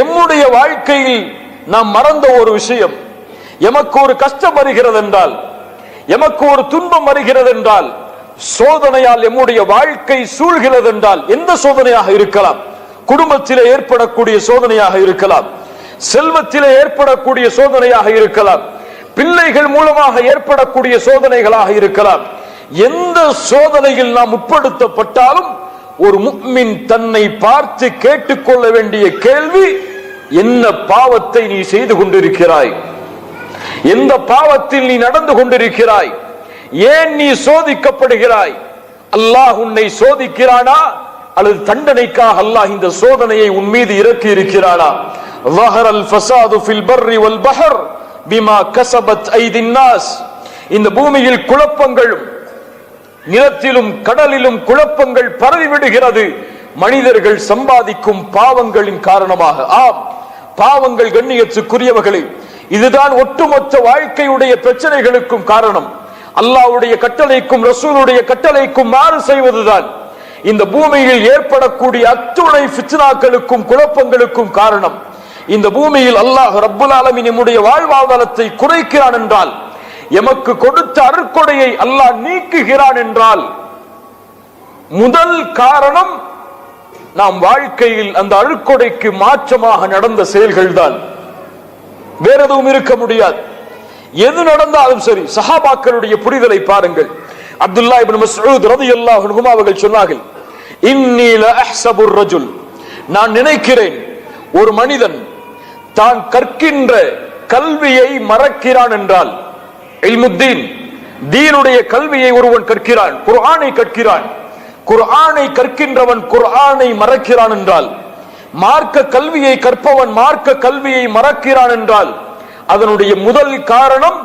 எம்முடைய வாழ்க்கையில் நாம் மறந்த ஒரு விஷயம். எமக்கு ஒரு கஷ்டம் வருகிறது என்றால் எமக்கு ஒரு துன்பம் வருகிறது என்றால் சோதனையால் எம்முடைய வாழ்க்கை சூழ்கிறது என்றால் எந்த சோதனையாக இருக்கலாம்? குடும்பத்திலே ஏற்படக்கூடிய சோதனையாக இருக்கலாம். செல்வத்திலே ஏற்படக்கூடிய சோதனையாக இருக்கலாம். பிள்ளைகள் மூலமாக ஏற்படக்கூடிய சோதனைகளாக இருக்கலாம். எந்த சோதனையில் நாம் உட்படுத்தப்பட்டாலும் ஒரு முக்மின் தன்னை பார்த்து கேட்டுக்கொள்ள வேண்டிய கேள்வி என்ன பாவத்தை நீ செய்து கொண்டிருக்கிறாய்? எந்த பாவத்தில் நீ நடந்து கொண்டிருக்கிறாய்? ஏன் நீ சோதிக்கப்படுகிறாய்? அல்லாஹ் உன்னை சோதிக்கிறானா? அல்லது தண்டனைக்காக அல்லாஹ் இந்த சோதனையை உன் மீது இறக்கி இருக்கிறானா? வஹரல் ஃபசாது ஃபில் பர்ரி வல் பஹர் பிமா கசபத் ஐதின் நாஸ். இந்த பூமியில் குழப்பங்களும் நிலத்திலும் கடலிலும் குழப்பங்கள் பரவிவிடுகிறது. மனிதர்கள் சம்பாதிக்கும் பாவங்களின் காரணமாக. ஆம் பாவங்கள் கண்ணியத்துக்குரியவர்களே இதுதான் ஒட்டுமொத்த வாழ்க்கையுடைய பிரச்சனைகளுக்கும் காரணம். அல்லாஹ்வுடைய கட்டளைக்கும் ரசூலுடைய கட்டளைக்கும் மாறு செய்வதுதான். இந்த பூமியில் ஏற்படக்கூடிய அத்துணை பிச்சனாக்களுக்கும் குழப்பங்களுக்கும் காரணம். இந்த பூமியில் அல்லாஹ் ரப்புல் ஆலமீன் நம்முடைய வாழ்வாதாரத்தை குறைக்கிறான் என்றால் எமக்கு கொடுத்த அருட்கொடையை அல்லாஹ் நீக்குகிறான் என்றால் முதல் காரணம் நாம் வாழ்க்கையில் அந்த அழுக்கொடைக்கு மாற்றமாக நடந்த செயல்கள் தான் வேற எதுவும் இருக்க முடியாது. எது நடந்தாலும் சரி சஹாபாக்களுடைய புரிதலை பாருங்கள். அப்துல்லா இப்னு மஸ்ஊத் ரலியல்லாஹு அன்ஹு அவர்கள் சொன்னார்கள் இன்னி லஅஹ்ஸபு ரஜுல். நான் நினைக்கிறேன் ஒரு மனிதன் தான் கற்கின்ற கல்வியை மறக்கிறான் என்றால் இல்முத்தீன். தீனுடைய கல்வியை ஒருவன் கற்கிறான் குர்ஆனை கற்கிறான். குர்ஆனை கற்கின்றவன் குர்ஆனை மறக்கிறான் என்றால் மார்க்க கல்வியை கற்பவன் மார்க்க கல்வியை மறக்கிறான் என்றால் அதனுடைய முதல் காரணம்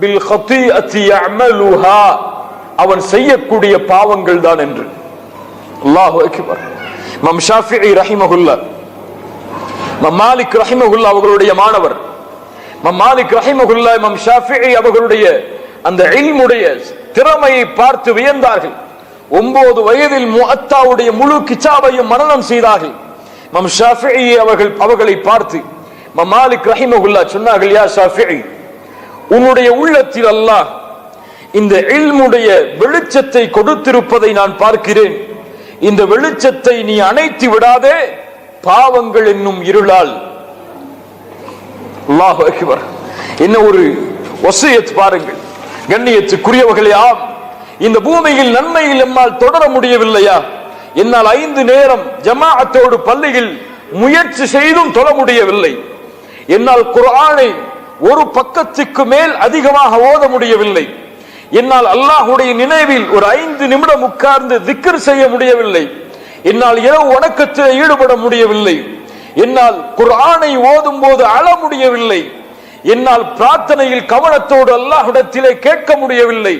பில் அவன் செய்யக்கூடிய பாவங்கள் தான் என்று. அல்லாஹு அக்பர். மம் ஷாஃபி ரஹிமஹுல்லா. மம் மாலிக் ரஹிமஹுல்லா அவர்களுடைய மாணவர். மாலிக் ரஹிமகுல்லா மம் ஷாஃபி அவர்களுடைய அந்த இல்முடைய திறமையை பார்த்து வியந்தார்கள். ஒன்பது வயதில் முஅத்தாவுடைய முழு கிச்சாவையும் மரணம் செய்தார்கள். மம் ஷாஃபி அவர்கள் அவர்களை பார்த்து மம் மாலிக் ரஹிமகுல்லா சொன்னார்கள் யா ஷாஃபி உன்னுடைய உள்ளத்தில் அல்லாஹ் இந்த இல்முடைய வெளிச்சத்தை கொடுத்திருப்பதை நான் பார்க்கிறேன். இந்த வெளிச்சத்தை நீ அணைத்து விடாதே பாவங்கள் என்னும் இருளால் அக்பர். என்ன ஒரு வசியத் பாருங்கள். கண்ணியத்துக்குரியவர்களே ஆம். இந்த பூமியில் நன்மையில் எம்மால் தொடர முடியவில்லையா? என்னால் ஐந்து நேரம் ஜமாஅத்தோடு பள்ளியில் முயற்சி செய்தும் தொட முடியவில்லை. என்னால் குரானை ஒரு பக்கத்துக்கு மேல் அதிகமாக ஓத முடியவில்லை. என்னால் அல்லாஹுடைய நினைவில் ஒரு ஐந்து நிமிடம் உட்கார்ந்து திக்கர் செய்ய முடியவில்லை. என்னால் இரவு வணக்கத்தில் ஈடுபட முடியவில்லை. என்னால் குர்ஆனை ஓதும் போது அழ முடியவில்லை. என்னால் பிரார்த்தனையில் கவனத்தோடு அல்லாஹிடத்திலே கேட்க முடியவில்லை.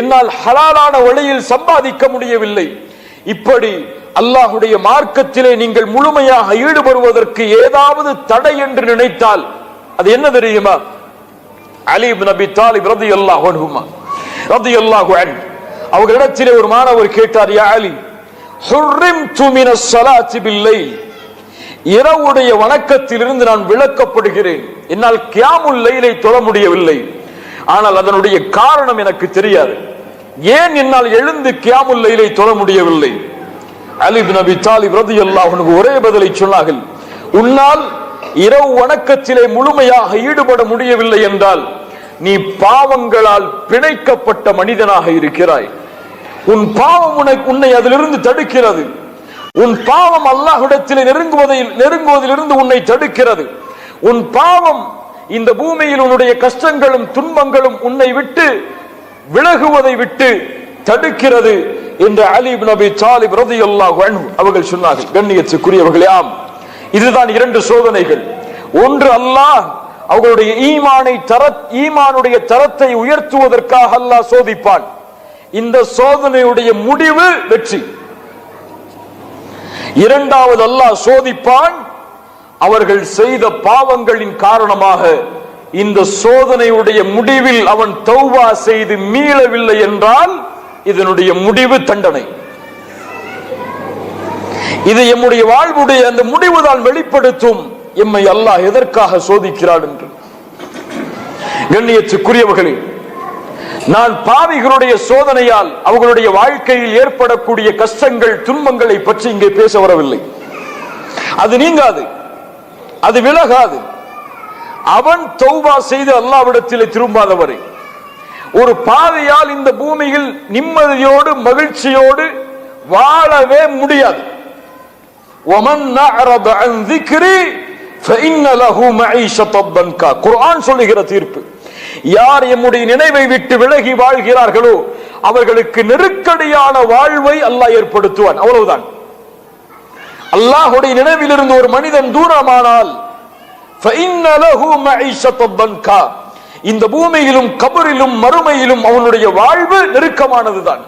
என்னால் ஹலாலான வழியில் சம்பாதிக்க முடியவில்லை. இப்படி அல்லாஹுடைய மார்க்கத்திலே நீங்கள் முழுமையாக ஈடுபடுவதற்கு ஏதாவது தடை என்று நினைத்தால் அது என்ன தெரியுமா? அலி நபி தாலிப் ரதி அல்லாஹ் ரலியல்லாஹு அன்ஹு அவர்களிடத்திலே ஒரு மாணவர் கேட்டார் யா அலி ஹுர்ரிம் துமின சலாத்தி பில்லை இரவுடைய வணக்கத்திலிருந்து நான் விளக்கப்படுகிறேன். என்னால் கியாமுல் லைலை தொழ முடியவில்லை. ஆனால் அதனுடைய காரணம் எனக்கு தெரியாது. ஏன் என்னால் எழுந்து கியாமுல் லைலை தொழ முடியவில்லை? அலிப் நபி தாலிப் ரதி அல்லாஹனுக்கு ஒரே பதிலை சொன்னார்கள். உன்னால் இரவு வணக்கத்திலே முழுமையாக ஈடுபட முடியவில்லை என்றால் நீ பாவங்களால் பிணைக்கப்பட்ட மனிதனாக இருக்கிறாய். உன் பாவம் உனக்கு உன்னை அதிலிருந்து தடுக்கிறது. உன் பாவம் அல்லாஹுடத்தில் நெருங்குவதை நெருங்குவதிலிருந்து உன்னை தடுக்கிறது. உன் பாவம் இந்த பூமியில் உன்னுடைய கஷ்டங்களும் துன்பங்களும் உன்னை விட்டு விலகுவதை விட்டு தடுக்கிறது என்று அலிப் நபி சாலிப் ரதி அல்லாஹ் அவர்கள் சொன்னார்கள். கண்ணியத்துக்குரியவர்களே ஆம். இதுதான் இரண்டு சோதனைகள். ஒன்று அல்லாஹ் அவர்களுடைய ஈமானை தர ஈமானுடைய தரத்தை உயர்த்துவதற்காக அல்லாஹ் சோதிப்பான். இந்த சோதனையுடைய முடிவு வெற்றி. இரண்டாவது அல்லாஹ் சோதிப்பான் அவர்கள் செய்த பாவங்களின் காரணமாக இந்த சோதனையுடைய முடிவில் அவன் தௌவா செய்து மீளவில்லை என்றால் இதனுடைய முடிவு தண்டனை. இது எம்முடைய வாழ்வுடைய அந்த முடிவுதான் வெளிப்படுத்தும். எம்மை அல்லாஹ் எதற்காக சோதிக்கிறான் என்று. கண்ணியத்துக்குரியவர்களே நான் பாவிகளுடைய சோதனையால் அவர்களுடைய வாழ்க்கையில் ஏற்படக்கூடிய கஷ்டங்கள் துன்பங்களை பற்றி இங்கே பேச வரவில்லை. அது நீங்காது. அது விலகாது. அவன் தௌபா செய்து அல்லாவிடத்தில் திரும்பாதவரை. ஒரு பாதையால் இந்த பூமியில் நிம்மதியோடு மகிழ்ச்சியோடு வாழவே முடியாது. குரான் சொல்லுகிற தீர்ப்பு. யார் எம்முடைய நினைவை விட்டு விலகி வாழ்கிறார்களோ அவர்களுக்கு நெருக்கடியான வாழ்வை அல்லாஹ் ஏற்படுத்துவான். அவ்வளவுதான். அல்லாஹுடைய நினைவில் இருந்து ஒரு மனிதன் தூரமானால் இந்த பூமியிலும் கபரிலும் மறுமையிலும் அவனுடைய வாழ்வு நெருக்கமானதுதான்.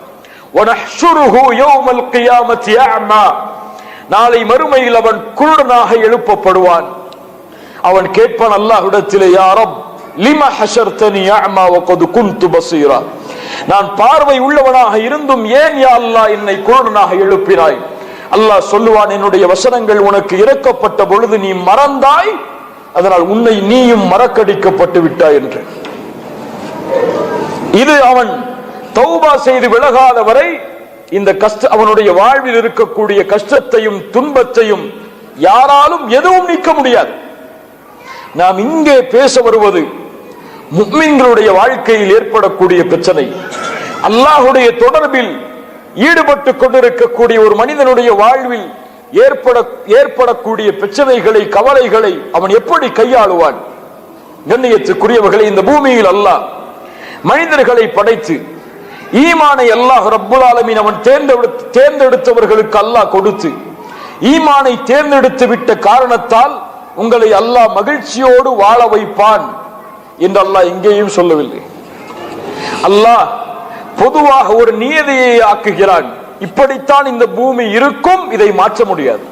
நாளை மறுமையில் அவன் குருடனாக எழுப்பப்படுவான். அவன் கேட்பான் அல்லாஹ் இடத்திலே யாரப் லிம ஹஷர்தனி அஅமா வகத் நான் பார்வை உள்ளவனாக இருந்தும் ஏன் யா அல்லாஹ் என்னை குருடனாக எழுப்பினாய்? அல்லாஹ் சொல்லுவான் என்னுடைய வசனங்கள் உனக்கு இறக்கப்பட்ட பொழுது நீ மறந்தாய் அதனால் உன்னை நீயும் மறக்கடிக்கப்பட்டு விட்டாய் என்று. இது அவன் தௌபா செய்து விலகாத வரை இந்த கஷ்ட அவனுடைய வாழ்வில் இருக்கக்கூடிய கஷ்டத்தையும் துன்பத்தையும் யாராலும் எதுவும் நீக்க முடியாது. நாம் இங்கே பேச வருவது முக்மின்களுடைய வாழ்க்கையில் ஏற்படக்கூடிய பிரச்சனை. அல்லாஹுடைய தொடர்பில் ஈடுபட்டு கொண்டிருக்கக்கூடிய ஒரு மனிதனுடைய வாழ்வில் ஏற்பட ஏற்படக்கூடிய பிரச்சனைகளை கவலைகளை அவன் எப்படி கையாளுவான்? கண்ணியத்துக்குரியவர்களை இந்த பூமியில் அல்லாஹ் மனிதர்களை படைத்து ஈமானை அல்லாஹ் ரப்புல் ஆலமீன் அவன் தேர்ந்தெடுத்து தேர்ந்தெடுத்தவர்களுக்கு அல்லாஹ் கொடுத்து ஈமானை தேர்ந்தெடுத்து விட்ட காரணத்தால் உங்களை அல்லாஹ் மகிழ்ச்சியோடு வாழ வைப்பான். என்று அல்லாஹ் எங்கேயும் சொல்லவில்லை அல்லாஹ் பொதுவாக ஒரு நியதியை ஆக்குகிறான் இப்படித்தான் இந்த பூமி இருக்கும் இதை மாற்ற முடியாது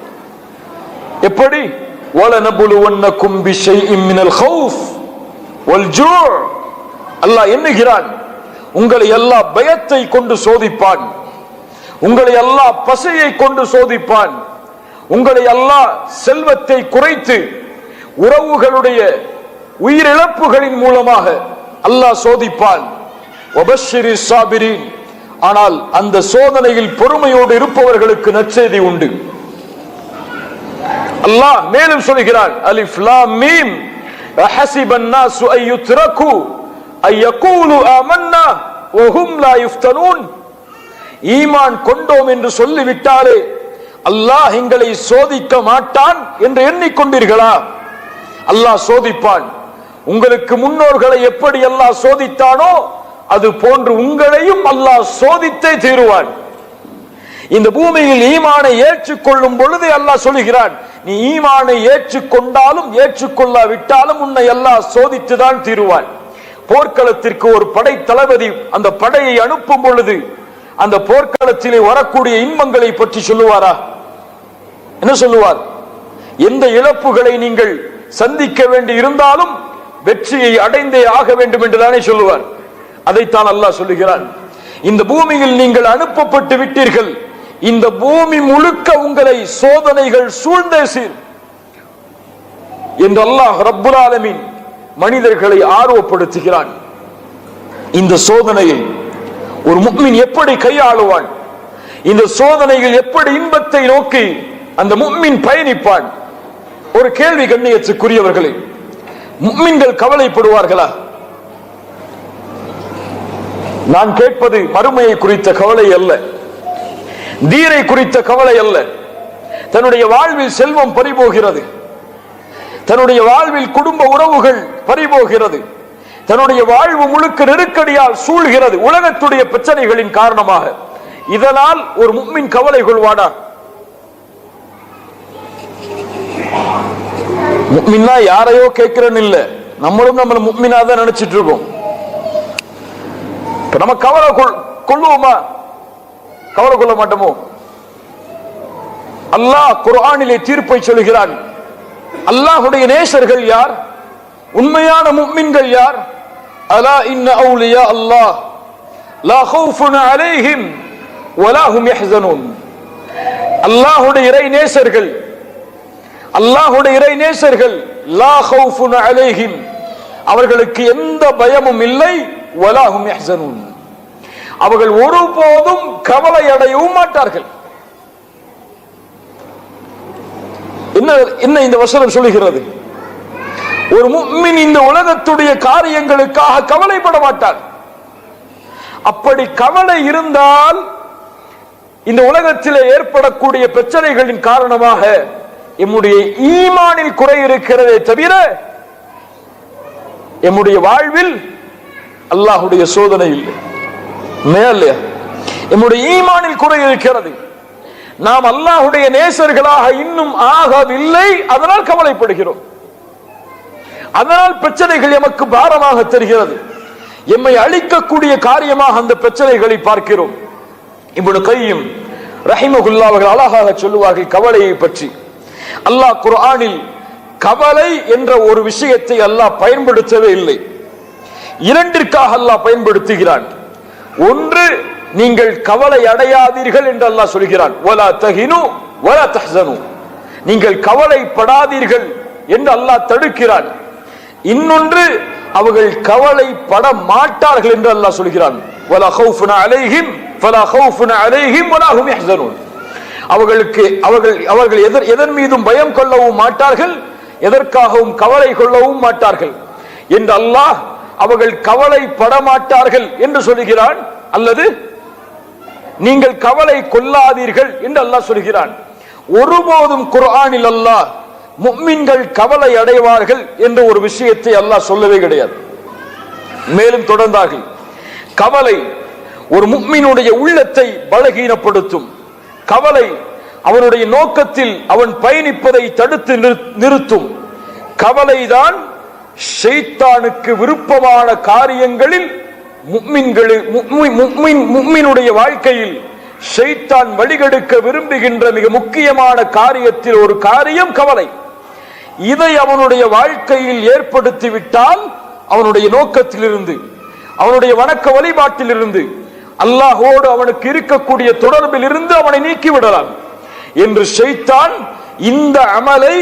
எப்படி وَلَنَبْلُوَنَّكُمْ بِشَيْءٍ مِّنَ الْخَوْفِ وَالْجُوعِ அல்லாஹ் எண்ணுகிறான் உங்களை அல்லாஹ் பயத்தை கொண்டு சோதிப்பான் உங்களை அல்லாஹ் பசையை கொண்டு சோதிப்பான் உங்களை அல்லாஹ் செல்வத்தை குறைத்து உறவுகளுடைய உயிரிழப்புகளின் மூலமாக அல்லாஹ் சோதிப்பான் வபஷ்ஷிரி சாபிரீன் ஆனால் அந்த சோதனையில் பொறுமையோடு இருப்பவர்களுக்கு நற்செய்தி உண்டு அல்லாஹ் மேலும் சொல்கிறான் அலிஃப் லாம் மீம் அஹஸிப الناس أن يتركوا أن يقولوا آمنا وهم لا يفتنون ஈமான் கொண்டோம் என்று சொல்லிவிட்டாலே அல்லாஹ் எங்களை சோதிக்க மாட்டான் என்று எண்ணிக்கொண்டீர்களா அல்லாஹ் சோதிப்பான் உங்களுக்கு முன்னோர்களை எப்படி அல்லாஹ் சோதித்தானோ அது போன்று உங்களையும் அல்லாஹ் சோதித்தே தீருவான். இந்த பூமியில் ஈமானை ஏற்றுக்கொள்ளும் பொழுது அல்லாஹ் சொல்லுகிறான் நீ ஈமானை ஏற்றுக்கொண்டாலும் ஏற்றுக்கொள்ளாவிட்டாலும் உன்னை அல்லாஹ் சோதித்துதான் தீருவான். போர்க்களத்திற்கு ஒரு படை தளபதி அந்த படையை அனுப்பும் பொழுது அந்த போர்க்களத்திலே வரக்கூடிய இன்பங்களை பற்றி சொல்லுவாரா? என்ன சொல்லுவார்? எந்த இழப்புகளை நீங்கள் சந்திக்க வேண்டி இருந்தாலும் வெற்றியை அடைந்தே ஆக வேண்டும் என்றுதானே சொல்லுவார். அதைத்தான் அல்லாஹ் சொல்லுகிறான். இந்த பூமியில் நீங்கள் அனுப்பப்பட்டு விட்டீர்கள். இந்த பூமி முழுக்க உங்களை சோதனைகள் சூழ்ந்தே சீர். என்று அல்லாஹ் ரப்புல் மனிதர்களை ஆர்வப்படுத்துகிறான். இந்த சோதனையை ஒரு முக்மின் எப்படி கையாளுவான்? இந்த சோதனையில் எப்படி இன்பத்தை நோக்கி அந்த முக்மின் பயணிப்பான்? ஒரு கேள்வி கண்ணியத்துக்குரியவர்களே முக்மின்கள் கவலைப்படுவார்களா? நான் கேட்பது மறுமையை குறித்த கவலை அல்ல. தீரை குறித்த கவலை அல்ல. தன்னுடைய வாழ்வில் செல்வம் பறிபோகிறது. தன்னுடைய வாழ்வில் குடும்ப உறவுகள் பறிபோகிறது. தன்னுடைய வாழ்வு முழுக்க நெருக்கடியால் சூழ்கிறது உலகத்துடைய பிரச்சனைகளின் காரணமாக. இதனால் ஒரு மும்மின் கவலை கொள்வானா? முக்மின்னா யாரையோ கேட்கிறேன்னு இல்ல. நம்மளும் நம்மளை முக்மினா தான் நினைச்சிட்டு இருக்கோம். இப்ப நம்ம கவலை கொள் கொள்ளுவோமா கவலை கொள்ள மாட்டோமோ? அல்லாஹ் குரானிலே தீர்ப்பை சொல்கிறான். அல்லாஹுடைய நேசர்கள் யார்? உண்மையான முக்மின்கள் யார்? அலா இன்ன அவுலியா அல்லாஹ். லா ஹவுஃபுன் அலைஹிம் வலா ஹும் அல்லாஹ்வுடைய இறை நேசர்கள் அல்லாஹுடைய இறை நேசர்கள் லா ஹவுஃபுன் அலைஹிம். அவர்களுக்கு எந்த பயமும் இல்லை வலாஹும் யஹ்சனூன். அவர்கள் ஒருபோதும் கவலை அடையவும் மாட்டார்கள். என்ன என்ன இந்த வசனம் சொல்லுகிறது? ஒரு முஃமின் இந்த உலகத்துடைய காரியங்களுக்காக கவலைப்பட மாட்டார். அப்படி கவலை இருந்தால் இந்த உலகத்தில் ஏற்படக்கூடிய பிரச்சனைகளின் காரணமாக எம்முடைய ஈமானில் குறை இருக்கிறதே தவிர எம்முடைய வாழ்வில் அல்லாஹுடைய சோதனை இல்லை. என்னுடைய இல்லையா? எம்முடைய ஈமானில் குறை இருக்கிறது. நாம் அல்லாஹுடைய நேசர்களாக இன்னும் ஆகவில்லை அதனால் கவலைப்படுகிறோம். அதனால் பிரச்சனைகள் எமக்கு பாரமாக தெரிகிறது. எம்மை அழிக்கக்கூடிய காரியமாக அந்த பிரச்சனைகளை பார்க்கிறோம். இவ்வளவு கையும் ரஹிமகுல்லா அவர்கள் அழகாக சொல்லுவார்கள் கவலையை பற்றி. அல்லாஹ் குர்ஆனில் கவலை என்ற ஒரு விஷயத்தை அல்லாஹ் பயன்படுத்தவே இல்லை. இரண்டிற்காக அல்லாஹ் பயன்படுத்துகிறான். ஒன்று நீங்கள் கவலை அடையாதீர்கள் என்று அல்லாஹ் சொல்கிறான். வலா தஹினு வலா தஹசனு. நீங்கள் கவலைப்படாதீர்கள் என்று அல்லாஹ் தடுக்கிறான். இன்னொன்று அவர்கள் கவலைப்பட மாட்டார்கள் என்று அல்லாஹ் சொல்கிறான். வலா ஹவுஃபுன அலைஹிம் ஃபலா ஹவுஃபுன அலைஹிம் வலா ஹும் யஹ்சனூன். அவர்களுக்கு அவர்கள் அவர்கள் எதர் எதன் மீதும் பயம் கொள்ளவும் மாட்டார்கள் எதற்காகவும் கவலை கொள்ளவும் மாட்டார்கள். என்று அல்லாஹ் அவர்கள் கவலைப்பட மாட்டார்கள் என்று சொல்கிறான். அல்லது நீங்கள் கவலை கொள்ளாதீர்கள் என்று அல்லாஹ் சொல்கிறான். ஒருபோதும் குர்ஆனில் அல்லாஹ் முக்மின்கள் கவலை அடைவார்கள் என்ற ஒரு விஷயத்தை அல்லாஹ் சொல்லவே கிடையாது. மேலும் தொடர்ந்தார்கள். கவலை ஒரு முக்மினுடைய உள்ளத்தை பலகீனப்படுத்தும். கவலை அவனுடைய நோக்கத்தில் அவன் பயணிப்பதை தடுத்து நிறு- நிறுத்தும். கவலைதான் ஷைத்தானுக்கு விருப்பமான காரியங்களில் முக்மின்களில் முக்மினுடைய வாழ்க்கையில் ஷெய்தான் வழிகெடுக்க விரும்புகின்ற மிக முக்கியமான காரியத்தில் ஒரு காரியம் கவலை. இதை அவனுடைய வாழ்க்கையில் ஏற்படுத்திவிட்டால் அவனுடைய நோக்கத்திலிருந்து அவனுடைய வணக்க வழிபாட்டிலிருந்து அல்லாஹோடு அவனுக்கு இருக்கக்கூடிய தொடர்பில் இருந்து அவனை நீக்கி விடலாம். என்று செய்தான் இந்த அமலை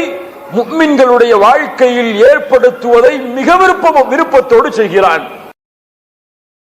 முக்மின்களுடைய வாழ்க்கையில் ஏற்படுத்துவதை மிக விருப்ப விருப்பத்தோடு செய்கிறான்.